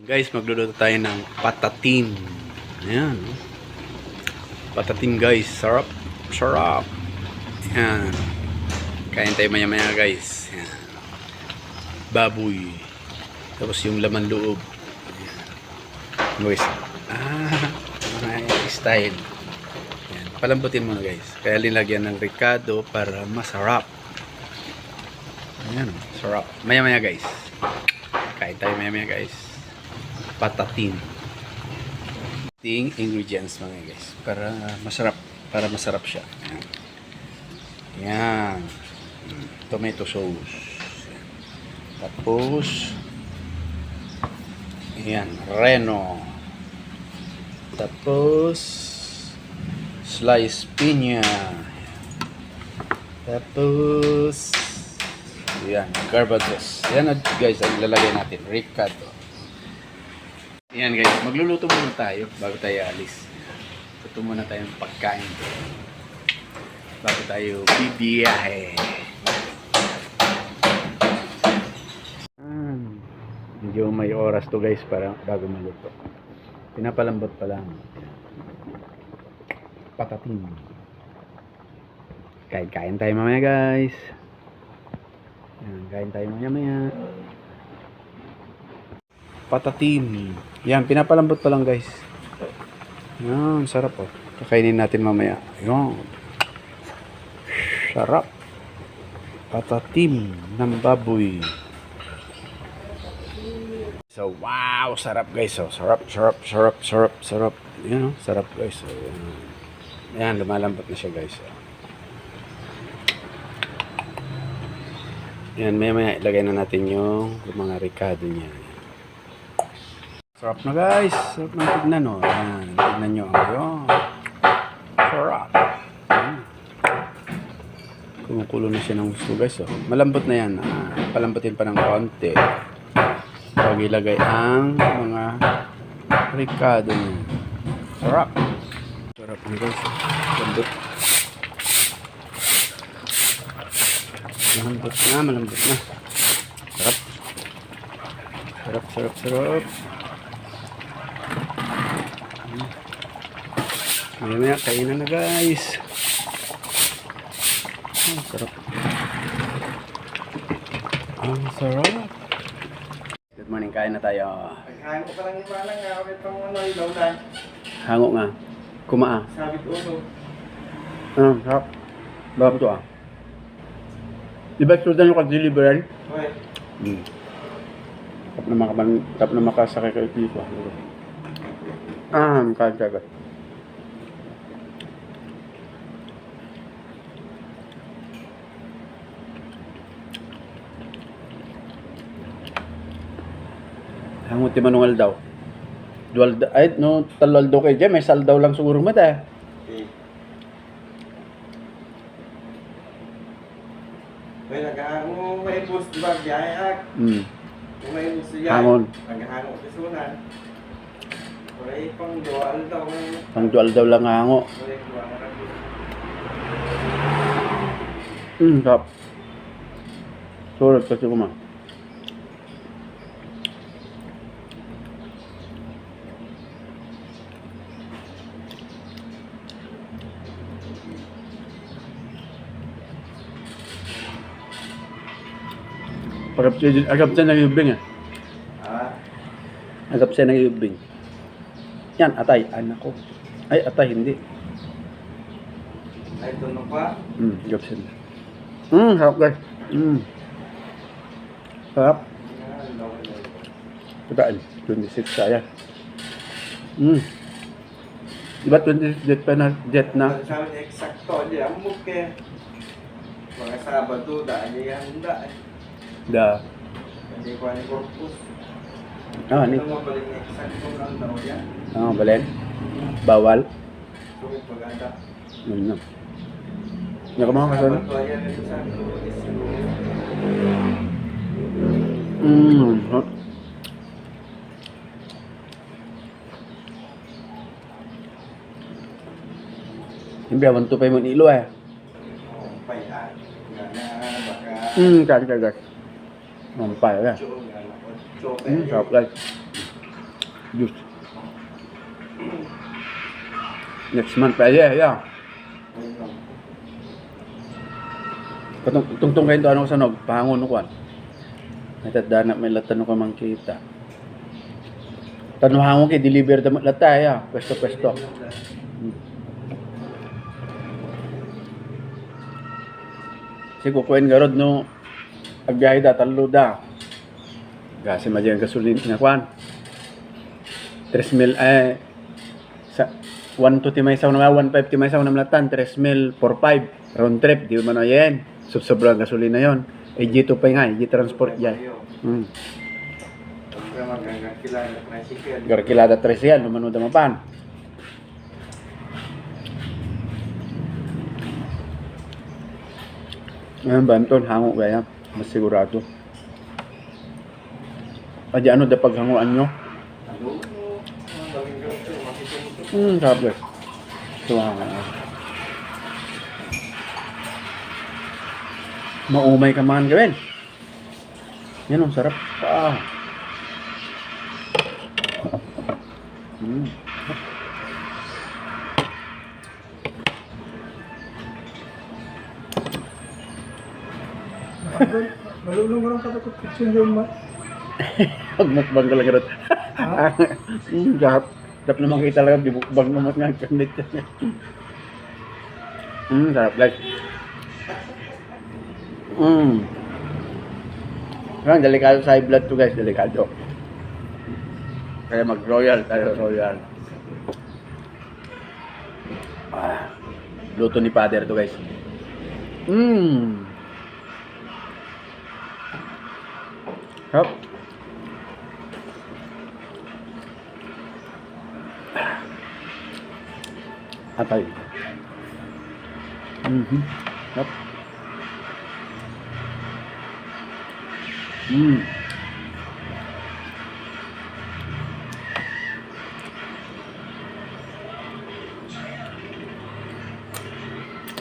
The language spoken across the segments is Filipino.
Guys, magluluto tayo ng patatim. Ayan. oh. Patatim guys. Sarap. Sarap. Ayan. Kain tayo maya maya guys. Ayan. Baboy. Tapos yung laman loob. Ayan. Guys. Ah. Mga style. Ayan. Palambutin mo na guys. Kaya linagyan ng ricado para masarap. Ayan. Sarap. Maya maya guys. Kain tayo maya maya guys patatin. Ting ingredients mga guys para masarap para masarap siya. Yan. Tomato sauce. Tapos Ayan, reno. Tapos slice pinya. Tapos Ayan, garbados. Yan guys, ang ilalagay natin. Ricotta. Yan guys, magluluto muna tayo bago tayo alis. Luto muna tayo ng pagkain. Bago tayo bibiyahe. Ah, medyo may oras to guys para bago maluto. Pinapalambot pa lang. Patatin. Kain-kain tayo mamaya guys. Yan, kain tayo mamaya maya. Patatim. Yan, pinapalambot pa lang guys. Yan, sarap oh. Kakainin natin mamaya. Yan. Sarap. Patatim ng baboy. So, wow, sarap guys. Oh, sarap, sarap, sarap, sarap, sarap. Yan oh, sarap guys. Oh, yan. lumalambot na siya guys. Yan, maya maya ilagay na natin yung mga ricado niya. Sarap na guys. Sarap na tignan o. Yan. Tignan nyo. Ayun. Sarap. Yan. Kumukulo na siya ng gusto guys. Oh. Malambot na yan. Ah, palambutin pa ng konti. Pag ilagay ang mga ricado niya. Sarap. Sarap na guys. Malambot. Malambot na. Malambot na. Sarap. Sarap, sarap, sarap. Maya maya, kainan na guys. Ang sarap. Ang sarap. Good morning, kain na tayo. Ko pa lang yung malang nga, pang ano, ilaw na. Hango nga. Kumaa. Sabit ulo. Ano, sarap. Sarap to ah. Di ba sudan yung kag-delivery? Okay. Hmm. Tap na makaman, tap na makasakay kayo dito. Ah, kain tayo guys. Hangot ti manual daw. Dual ay no talal daw kay Jem, may sal daw lang siguro mo ta. Okay. May naghahango, may bus, di ba? Biyahe ak. Hmm. Kung may bus siya. Hangon. Naghahango sa sunan. May pang dual daw. may- Ang dual daw lang rin. Hmm, sarap. Surot kasi kuma. Agap siya, agap siya nag-ibing eh. Ah, Agap siya nag-ibing. Yan, atay. Anak ko. Ay, atay, hindi. ay tunok pa. Hmm, agap siya. Hmm, sarap guys. Hmm. Sarap. Pagkaan, 26 saya. Hmm. Diba 26 jet pa na, jet na? Sabi niya, eksakto, di amok ke. Mga Sabado, niya yan, daan. Da. Hindi ko ani corpus. Ah, ni. Ito mo balik niya, eksakto lang daw yan. Ah, balen. Bawal. Sumit pag-anda. Ano na. Nakamama ka sana? Sabado, ayan, ito sa Luis. Hmm. hot. Hindi awan to pa yung ilo eh. Payan. Gana, baka. Hmm, kaya gana, ocho, Hmm, eh. sarap guys. Juice. Next month pa, yeah, yeah. Katong tungtong kayo ano sa nog, pahangon ko. Natadana may latan ko man kita. Tanuhangon kay deliver da lata ya, pwesto pwesto. Sigo kuwen garod no agbiyahe da talo da. Gasi madyan gasolin nga kwan. 3 mil eh sa 1 to timay sa na 150 timay sa na latan 3 mil 45 round trip di man na yan. Sub sobrang gasolina yon. Eh G2 pa nga, G transport yan. Tricycle. Garkilada 13 yan, lumano da mapan. Ngayon ba, Anton, hango kaya? Mas sigurado. Adi ano da paghanguan nyo? Hmm, sabi. Ito hango. Maumay ka man gawin. Yan ang sarap. Ah. Hmm. Malulong ka na ko kitchen yung ma. Magmukbang ka lang ganun. Hmm, gahap. Dap na makita lang, di mukbang naman nga. Ganit yan. Hmm, sarap guys. Hmm. Yan, delikado sa high blood to guys, delikado. Kaya mag-royal tayo, royal. Ah, luto ni father to guys. Hmm. Hop. Atay. Mhm. Hop. Mm.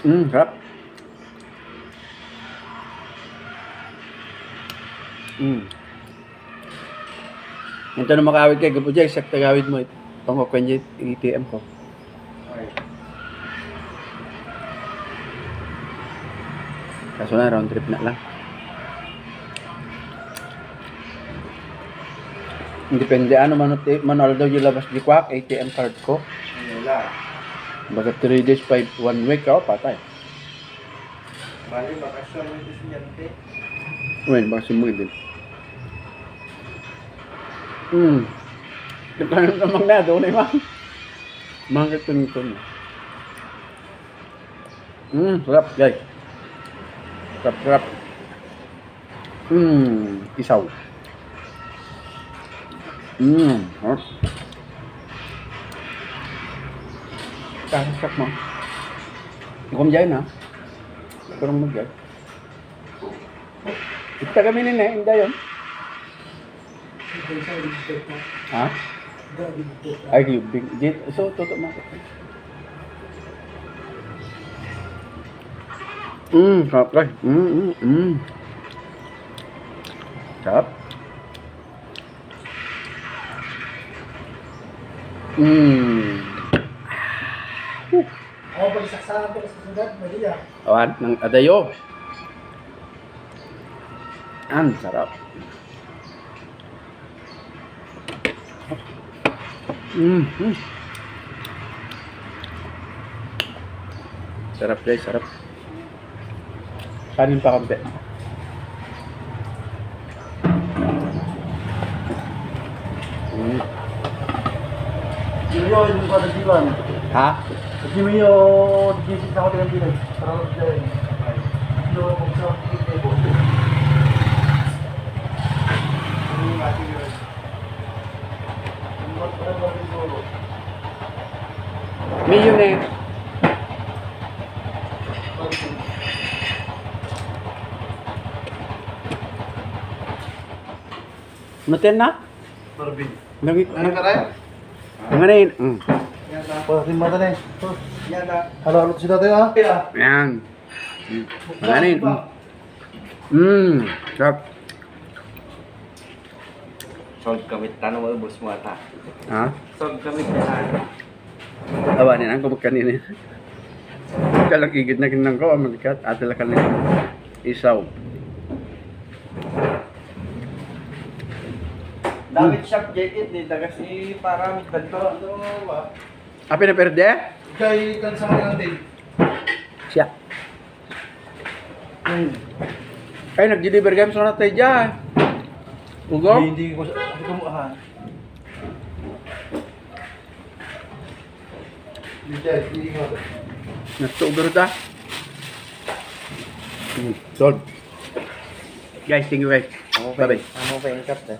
Mm, sarap. Mm. Ito na makawid kay Gapo Jay, sakta gawid mo. Pangkakwen yung ATM ko. Ay, Kaso na, round trip na lang. Depende ano man manual daw yung labas di kwak, ATM card ko. lang. Baga 3 days, 5, 1 week, oh, patay. Bali, bakasyon mo ito estudyante. Uy, baka simulit din. Hmm. Nagkaroon namang na, doon yung mga tunitun. Hmm, sarap guys. Sarap, sarap. Hmm, isaw. Hmm, sarap. Sarap mo. Huwag dyan ha. Pero mo dyan. Ita kami ni Nek, hindi yun. Ito sa dito na. Ha? Ay, big jet. So, toto mo ako. Mmm, sarap guys. Mmm, mmm, mmm. Sarap. Mmm. Ako pag saksakan ko sa sunod, mali ah. Awan, ng adayo. Ang sarap. Mm, mm. Sarap guys, sarap. Kanin pa kampe. Mm. Sino yun yung kada diwan? Ha? Sino yun gising sa hotel ng Pinay? Parang dyan. Sino yung sa Pinay? Ano yung ating yun? Ano ba ang siguro? May yun. Matin na? Marvin. Nagi, Ano ka rin? Ang ano yun? Mm. Yan na. Pwede mata na. Yan na. Halo-halo si tatay ah. Yan. Ang ano yun? Mm. Sarap. Solve kami. Tanong mo, boss mo ata. Ha? Solve kami na. Awa ni nang kumag kanina. Kalang igid na kinang ko, magikat, atala ka na isaw. David shop jacket ni daga si para mi kanto. Ano ba? Api na perde? Kay kan sa mga din. Siya. Ay, nag-deliver games na tayo dyan. Ugo? Hindi ko hindi ko Nagtugro ta. Hmm, Sold. Guys, thank you guys. Bye-bye. Cut eh?